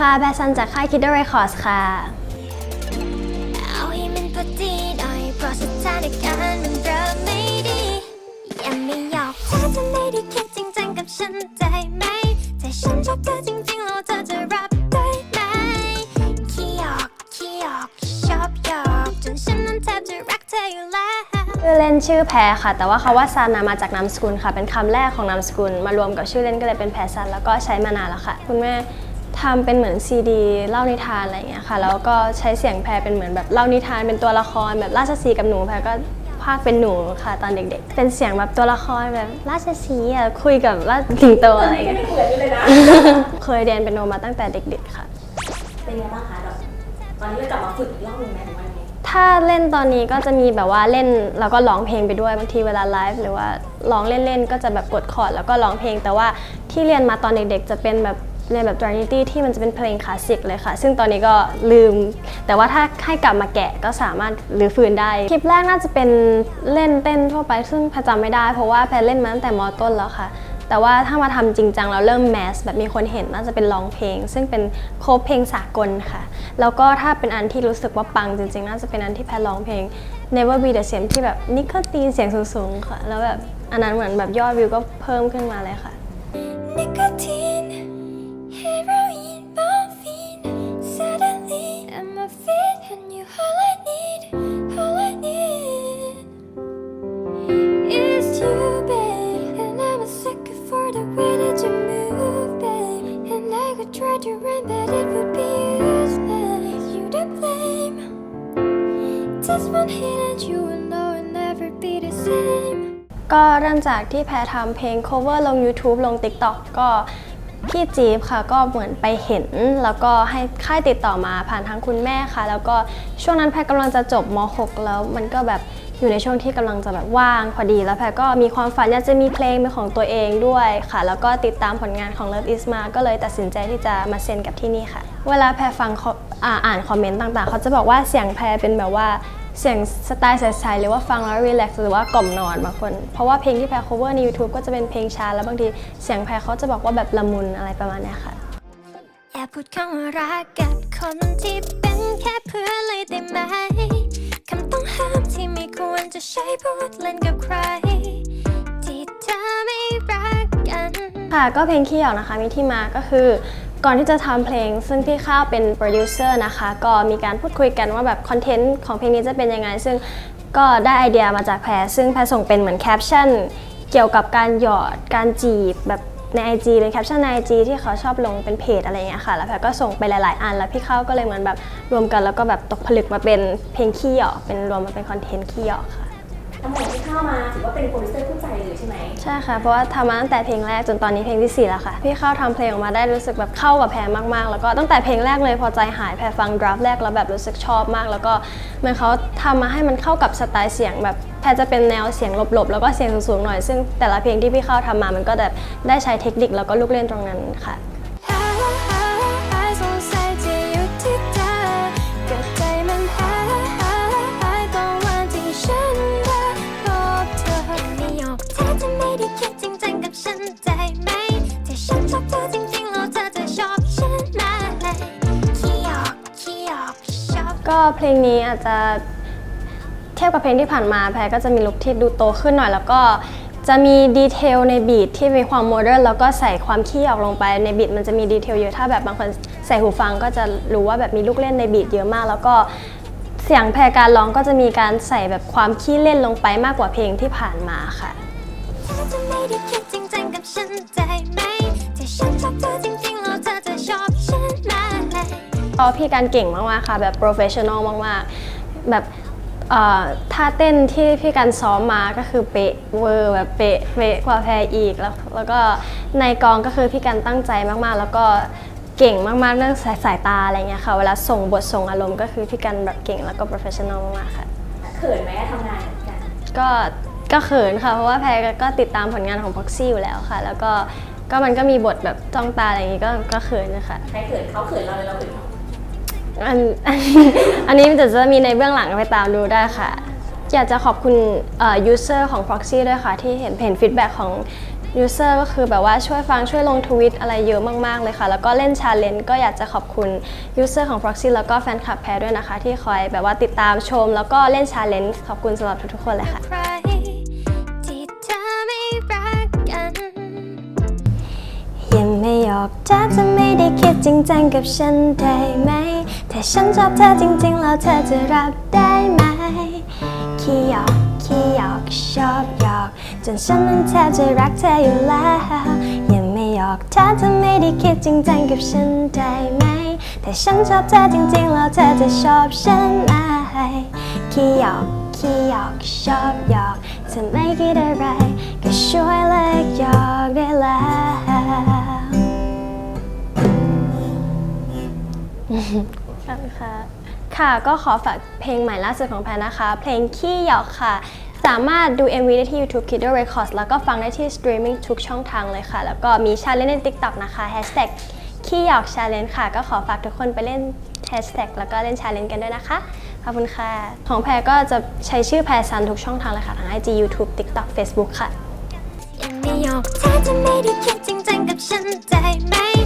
ค่ะ แบซันจากค่าย Kidder Records ค่ะ เอาให้มันพอดีหน่อยเพราะสถานการณ์มันเริ่มไม่ดียังไม่หยอกเธอจะไม่ได้คิดจริงจังกับฉันได้ไหม แต่ฉันชอบเธอจริงๆแล้วเธอจะรับได้ไหมขี้หยอกขี้หยอกชอบหยอกจนฉันนั้นแทบจะรักเธออยู่แล้วชื่อเล่นชื่อแพรค่ะ แต่ว่าคาว่าซันนะมาจากนามสกุลค่ะ เป็นคำแรกของนามสกุล มารวมกับชื่อเล่นก็เลยเป็นแพรซันแล้วก็ใช้มานานแล้วค่ะ คุณแม่ ทำเป็นเหมือนซีดีเล่านิทานอะไรอย่างเงี้ยค่ะแล้วก็ใช้เสียงแพรเป็นเหมือนแบบเล่านิทานเป็นตัวละครแบบราชสีห์กับหนูแพรก็ภาคเป็นหนูค่ะตอนเด็กๆ เป็นเสียงแบบตัวละครแบบราชสีห์อะคุยกับราชสิงโตอะไรอย่างเงี้ยเคยเรียนเป็นโนมาตั้งแต่เด็ก ๆค่ะ เป็นไงบ้างคะแบบตอนนี้เรากลับมาฝึกอีกรอบหนึ่งไหมหรือว่ายังไงถ้าเล่นตอนนี้ก็จะมีแบบว่าเล่นแล้วก็ร้องเพลงไปด้วยบางทีเวลาไลฟ์หรือว่าร้องเล่นๆก็จะแบบกดคอร์ดแล้วก็ร้องเพลง แต่ว่าที่เรียนมาตอนเด็กๆ จะเป็นแบบ เรียนแบบ d r a n i t y ที่มันจะเป็นเพลงคลาสสิกเลยค่ะ ซึ่งตอนนี้ก็ลืม แต่ว่าถ้าให้กลับมาแกะก็สามารถรื้อฟื้นได้ คลิปแรกน่าจะเป็นเล่นเต้นทั่วไปซึ่งพจำไม่ได้ เพราะว่าแพรเล่นมาตั้งแต่มอต้นแล้วค่ะ แต่ว่าถ้ามาทำจริงจังแล้วเริ่มแมสแบบมีคนเห็นน่าจะเป็นร้องเพลง ซึ่งเป็นโคฟเพลงสากลค่ะ แล้วก็ถ้าเป็นอันที่รู้สึกว่าปังจริงๆ น่าจะเป็นอันที่แพทร้องเพลง Never Be the Same ที่แบบนิโคตีนเสียงสูงๆค่ะ แล้วแบบอันนั้นเหมือนแบบยอดวิวก็เพิ่มขึ้นมาเลยค่ะ Nicotine, ก็เริ่มจากที่แพรทำเพลง cover ลง YouTube ลง TikTok ก็พี่จี๊บค่ะก็เหมือนไปเห็น แล้วก็ให้ค่ายติดต่อมาผ่านทางคุณแม่ค่ะ แล้วก็ช่วงนั้นแพรกำลังจะจบม .6 แล้วมันก็แบบอยู่ในช่วงที่กำลังจะแบบว่างพอดี แล้วแพรก็มีความฝันอยากจะมีเพลงเป็นของตัวเองด้วยค่ะ แล้วก็ติดตามผลงานของ Love Is มาก็เลยตัดสินใจที่จะมาเซ็นกับที่นี่ค่ะ เวลาแพรฟังอ่าอ่านคอมเมนต์ต่างๆ เขาจะบอกว่าเสียงแพรเป็นแบบว่า เสียงสไตล์ใสๆหรือว่าฟังแล้วรีแลกซ์หรือว่ากล่อมนอนบางคน เพราะว่าเพลงที่แพร cover ใน YouTube ก็จะเป็นเพลงช้าแล้วบางทีเสียงแพรเขาจะบอกว่าแบบละมุนอะไรประมาณเนี้ยค่ะอย่าพูดคำว่ารักกับคนที่เป็นแค่เพื่อนเลยได้ไหมคำต้องห้ามที่ไม่ควรจะใช้พูดเล่นกับใคร ที่เธอไม่รักกัน ค่ะก็เพลงขี้เหยานะคะมีที่มาก็คือ ก่อนที่จะทำเพลง ซึ่งพี่ข้าวเป็นโปรดิวเซอร์นะคะ ก็มีการพูดคุยกันว่าแบบคอนเทนต์ของเพลงนี้จะเป็นยังไง ซึ่งก็ได้ไอเดียมาจากแพร ซึ่งแพรส่งเป็นเหมือนแคปชั่นเกี่ยวกับการหยอดการจีบแบบใน IG เลยแคปชั่นใน IG ที่เขาชอบลงเป็นเพจอะไรเงี้ยค่ะ แล้วแพรก็ส่งไปหลาย ๆ อัน แล้วพี่เข้าก็เลยเหมือนแบบรวมกันแล้วก็แบบตกผลึกมาเป็นเพลงขี้หยาเป็นรวมมาเป็นคอนเทนต์ขี้หยาค่ะ ตำแหน่งที่เข้ามาถือว่าเป็นโปรดิวเซอร์คู่ใจเลยใช่ไหมใช่ค่ะ เพราะว่าทำมาตั้งแต่เพลงแรกจนตอนนี้เพลงที่4แล้วค่ะ พี่เข้าทำเพลงออกมาได้รู้สึกแบบเข้ากับแพรมากๆ แล้วก็ตั้งแต่เพลงแรกเลยพอใจหายแพรฟังดราฟแรกแล้วแบบรู้สึกชอบมาก แล้วก็เหมือนเขาทำมาให้มันเข้ากับสไตล์เสียงแบบแพรจะเป็นแนวเสียงหลบๆ แล้วก็เสียงสูงๆหน่อยซึ่งแต่ละเพลงที่พี่เข้าทำมามันก็แบบได้ใช้เทคนิคแล้วก็ลูกเล่นตรงนั้นค่ะ ก็เพลงนี้อาจจะเทียบกับเพลงที่ผ่านมาแพรก็จะมีลุคที่ดูโตขึ้นหน่อย แล้วก็จะมีดีเทลในบีทที่มีความโมเดิร์นแล้วก็ใส่ความขี้ออกลงไปในบีทมันจะมีดีเทลเยอะถ้าแบบบางคนใส่หูฟังก็จะรู้ว่าแบบมีลูกเล่นในบีทเยอะมาก แล้วก็เสียงแพรการร้องก็จะมีการใส่แบบความขี้เล่นลงไปมากกว่าเพลงที่ผ่านมาค่ะ เธอจะไม่ได้คิดจริงจังกับฉันได้ไหมแต่ฉันชอบเธอจริง ราะพี่การเก่งมากๆค่ะ แบบโปรเฟชชั่นอลมากๆ แบบเอ่อท่าเต้นที่พี่การซ้อมมาก็คือเป๊ะเวอร์แบบเป๊ะเป๊ะกว่าแพรอีกแล้วแล้วก็ในกองก็คือพี่การตั้งใจมากๆ แล้วก็เก่งมากๆ เรื่องสายสายตาอะไรเงี้ยค่ะ เวลาส่งบทส่งอารมณ์ก็คือพี่การแบบเก่งแล้วก็โปรเฟชชั่นอลมากๆค่ะเขินไหมทำงานกันก็ก็เขินค่ะ เพราะว่าแพรก็ติดตามผลงานของ Proxy อยู่แล้วค่ะ แล้วก็ก็มันก็มีบทแบบจ้องตาอะไรอย่างงี้ก็ก็เขินนะคะใครเขินเขาเขินเราเลยเราเขินเขา อันอันนี้มันจะจะมีในเบื้องหลังไปตามดูได้ค่ะ อยากจะขอบคุณเอ่อ user ของ proxy ด้วยค่ะ ที่เห็นเห็นฟีดแบ็ของ user ก็คือแบบว่าช่วยฟังช่วยลงทวิตอะไรเยอะมาก ๆ เลยค่ะ แล้วก็เล่น challenge ก็อยากจะขอบคุณ user ของ proxy แล้วก็แฟนคลับแพรด้วยนะคะ ที่คอยแบบว่าติดตามชม แล้วก็เล่น challenge ขอบคุณสำหรับทุกๆคนเลยค่ะ ออกถ้าจะไม่ได้คิดจริงจังกับฉันได้ไหม ถ้าฉันชอบเธอจริง ๆ แล้วเธอจะรับได้ไหม ขี้หยอกขี้หยอกชอบหยอก จนฉันนั้นแทบจะรักเธออยู่แล้วยังไม่ออกถ้าจะไม่ได้คิดจริงจังกับฉันได้ไหม ถ้าฉันชอบเธอจริง ๆ แล้วเธอจะชอบฉันไหมขี้หยอกขี้หยอกชอบหยอกเธอไม่คิดอะไรก็ช่วยเลิกหยอกได้แล้ว ขอบคุณค่ะค่ะก็ขอฝากเพลงใหม่ล่าสุดของแพนนะคะ เพลงขี้หยอกค่ะ สามารถดู MV ได้ที่ YouTube Kiddo Records แล้วก็ฟังได้ที่ streaming ทุกช่องทางเลยค่ะ แล้วก็มี challenge ใน TikTok นะคะ hashtag ขี้หยอก challenge ค่ะ ก็ขอฝากทุกคนไปเล่น hashtag แล้วก็เล่น challenge กันด้วยนะคะ ขอบคุณค่ะ ของแพรก็จะใช้ชื่อแพรซันทุกช่องทางเลยค่ะทั้ง IG YouTube TikTok Facebook ค่ะ ยังไม่ออกเธอจะไม่ได้คิดจริงจังกับฉันได้ไหม